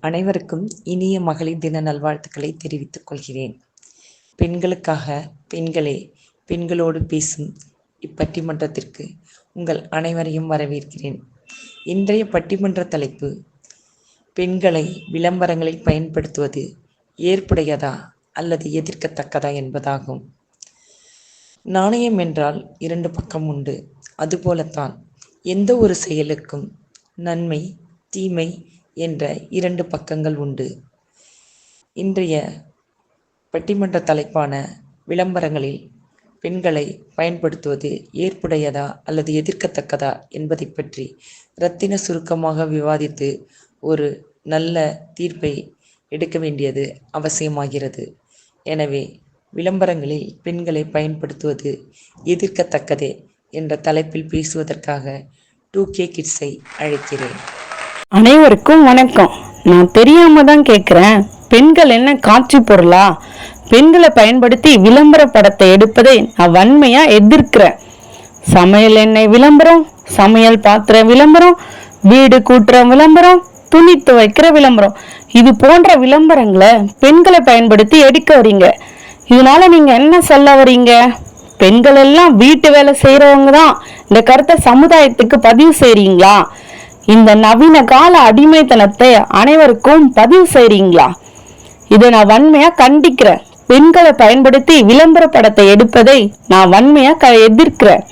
அனைவருக்கும் இனிய மகளிர் தின நல்வாழ்த்துக்களை தெரிவித்துக் கொள்கிறேன். பெண்களுக்காக பெண்களே பெண்களோடு பேசும் இப்பட்டிமன்றத்திற்கு உங்கள் அனைவரையும் வரவேற்கிறேன். இன்றைய பட்டிமன்ற தலைப்பு பெண்களை விளம்பரங்களில் பயன்படுத்துவது ஏற்புடையதா அல்லது எதிர்க்கத்தக்கதா என்பதாகும். நாணயம் என்றால் இரண்டு பக்கம் உண்டு அதுபோலத்தான் எந்த ஒரு செயலுக்கும் நன்மை தீமை என்ற இரண்டு பக்கங்கள் உண்டு. இன்றைய பட்டிமன்ற தலைப்பான விளம்பரங்களில் பெண்களை பயன்படுத்துவது ஏற்புடையதா அல்லது எதிர்க்கத்தக்கதா என்பதை பற்றி இரத்தின சுருக்கமாக விவாதித்து ஒரு நல்ல தீர்ப்பை எடுக்க வேண்டியது அவசியமாகிறது. எனவே விளம்பரங்களில் பெண்களை பயன்படுத்துவது எதிர்க்கத்தக்கதே என்ற தலைப்பில் பேசுவதற்காக டூ கே கிட்ஸை அழைக்கிறேன். அனைவருக்கும் வணக்கம். நான் தெரியாம தான் கேட்குறேன் பெண்கள் என்ன காட்சி பொருளா? பெண்களை பயன்படுத்தி விளம்பர படத்தை எடுப்பதை நான் வன்மையா எதிர்க்கிறேன். சமையல் எண்ணெய் விளம்பரம் சமையல் பாத்திர விளம்பரம் வீடு கூட்டுற விளம்பரம் துணி துவைக்கிற விளம்பரம். இது போன்ற விளம்பரங்களை பெண்களை பயன்படுத்தி எடுக்க வரீங்க. இதனால நீங்க என்ன சொல்ல வரீங்க? பெண்கள் எல்லாம் வீட்டு வேலை செய்யறவங்க தான் இந்த கருத்தை சமுதாயத்துக்கு பதிவு செய்றீங்களா? இந்த நவீன கால அடிமைத்தனத்தை அனைவருக்கும் பதிவு செய்றீங்களா? இதை நான் வன்மையா கண்டிக்கிறேன். பெண்களை பயன்படுத்தி விளம்பர படத்தை எடுப்பதை நான் வன்மையா க எதிர்க்கிறேன்.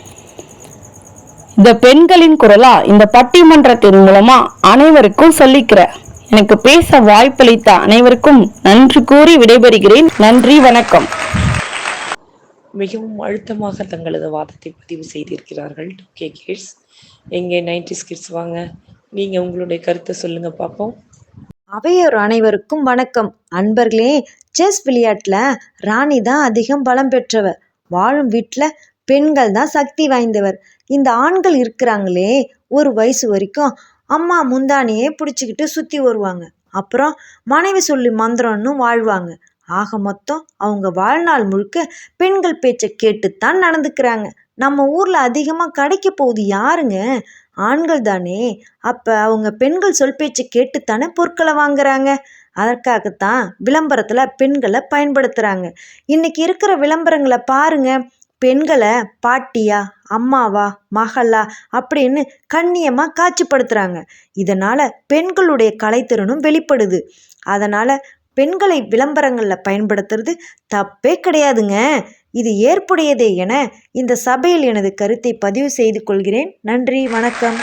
இந்த பெண்களின் குரலா இந்த பட்டிமன்றத்தின் மூலமா அனைவருக்கும் சொல்லிக்கிறேன். எனக்கு பேச வாய்ப்பளித்த அனைவருக்கும் நன்றி கூறி விடைபெறுகிறேன். நன்றி வணக்கம். மிகவும் அழுத்தமாக தங்களது வாதத்தை பதிவு செய்திருக்கிறார்கள். டூ கே கிட்ஸ் எங்கே நைன்டிஸ் கிட்ஸ் வாங்க? நீங்கள் உங்களுடைய கருத்தை சொல்லுங்கள் பார்ப்போம் அவையோர் அனைவருக்கும் வணக்கம். அன்பர்களே செஸ் விளையாட்டில் ராணி தான் அதிகம் பலம் பெற்றவர். வாழும் வீட்டில் பெண்கள் தான் சக்தி வாய்ந்தவர். இந்த ஆண்கள் இருக்கிறாங்களே ஒரு வயசு வரைக்கும் அம்மா முந்தானியே பிடிச்சிக்கிட்டு சுற்றி வருவாங்க. அப்புறம் மனைவி சொல்லி மந்திரம்னு வாழ்வாங்க. ஆக மொத்தம் அவங்க வாழ்நாள் முழுக்க பெண்கள் பேச்சை கேட்டுத்தான் நடந்துக்கிறாங்க. நம்ம ஊரில் அதிகமாக கிடைக்க போகுது யாருங்க? ஆண்கள் தானே. அப்போ அவங்க பெண்கள் சொல் பேச்சு கேட்டுத்தானே பொருட்களை வாங்குறாங்க. அதற்காகத்தான் விளம்பரத்தில் பெண்களை பயன்படுத்துகிறாங்க இன்னைக்கு இருக்கிற விளம்பரங்களை பாருங்க. பெண்களை பாட்டியா அம்மாவா மகளா அப்படின்னு கண்ணியமாக காட்சிப்படுத்துகிறாங்க இதனால் பெண்களுடைய கலைத்திறனும் வெளிப்படுது. அதனால் பெண்களை விளம்பரங்களில் பயன்படுத்துறது தப்பே கிடையாதுங்க. இது ஏற்புடையதே என இந்த சபையில் எனது கருத்தை பதிவு செய்து கொள்கிறேன். நன்றி வணக்கம்.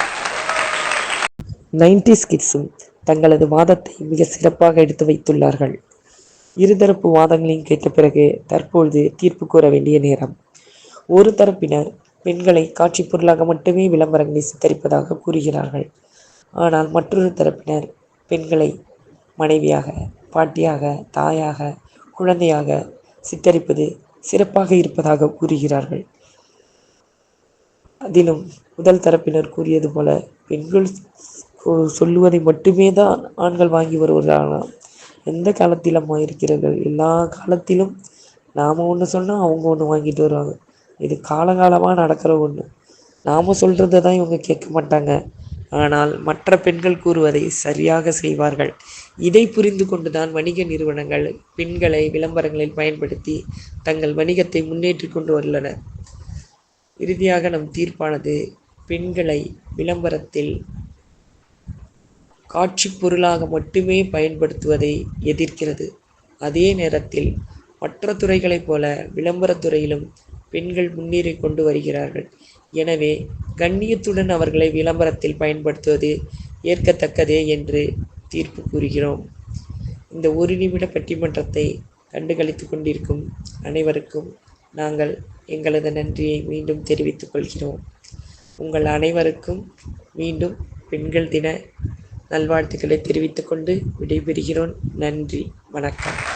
நைன்டிஸ் கிட்ஸும் தங்களது வாதத்தை மிக சிறப்பாக எடுத்து வைத்துள்ளார்கள். இருதரப்பு வாதங்களையும் கேட்ட பிறகு தற்பொழுது தீர்ப்பு கூற வேண்டிய நேரம். ஒரு தரப்பினர் பெண்களை காட்சி பொருளாக மட்டுமே விளம்பரங்களை சித்தரிப்பதாக கூறுகிறார்கள். ஆனால் மற்றொரு தரப்பினர் பெண்களை மனைவியாக பாட்டியாக தாயாக குழந்தையாக சித்தரிப்பது சிறப்பாக இருப்பதாக கூறுகிறார்கள். அதிலும் முதல் தரப்பினர் கூறியது போல பெண்கள் சொல்லுவதை மட்டுமே தான் ஆண்கள் வாங்கி வருவதாகலாம் எந்த காலத்திலம்மா இருக்கிறார்கள்? எல்லா காலத்திலும் நாம் ஒன்று சொன்னால் அவங்க ஒன்று வாங்கிட்டு வருவாங்க. இது காலகாலமாக நடக்கிற ஒன்று நாம் சொல்கிறத தான் இவங்க கேட்க மாட்டாங்க. ஆனால் மற்ற பெண்கள் கூறுவதை சரியாக செய்வார்கள். இதை புரிந்து கொண்டுதான் வணிக நிறுவனங்கள் பெண்களை விளம்பரங்களில் பயன்படுத்தி தங்கள் வணிகத்தை முன்னேற்றி கொண்டு உள்ளனர் இறுதியாக நம் தீர்ப்பானது பெண்களை விளம்பரத்தில் காட்சி பொருளாக மட்டுமே பயன்படுத்துவதை எதிர்க்கிறது. அதே நேரத்தில் மற்ற துறைகளைப் போல விளம்பரத்துறையிலும் பெண்கள் முன்னேறி கொண்டு வருகிறார்கள். எனவே கண்ணியத்துடன் அவர்களை விளம்பரத்தில் பயன்படுத்துவது ஏற்கத்தக்கதே என்று தீர்ப்பு கூறுகிறோம். இந்த ஒரு நிமிட பட்டிமன்றத்தை கண்டுகளித்து கொண்டிருக்கும் அனைவருக்கும் நாங்கள் எங்களது நன்றியை மீண்டும் தெரிவித்துக் கொள்கிறோம். உங்கள் அனைவருக்கும் மீண்டும் பெண்கள் தின நல்வாழ்த்துக்களை தெரிவித்துக்கொண்டு விடைபெறுகிறோம். நன்றி. வணக்கம்.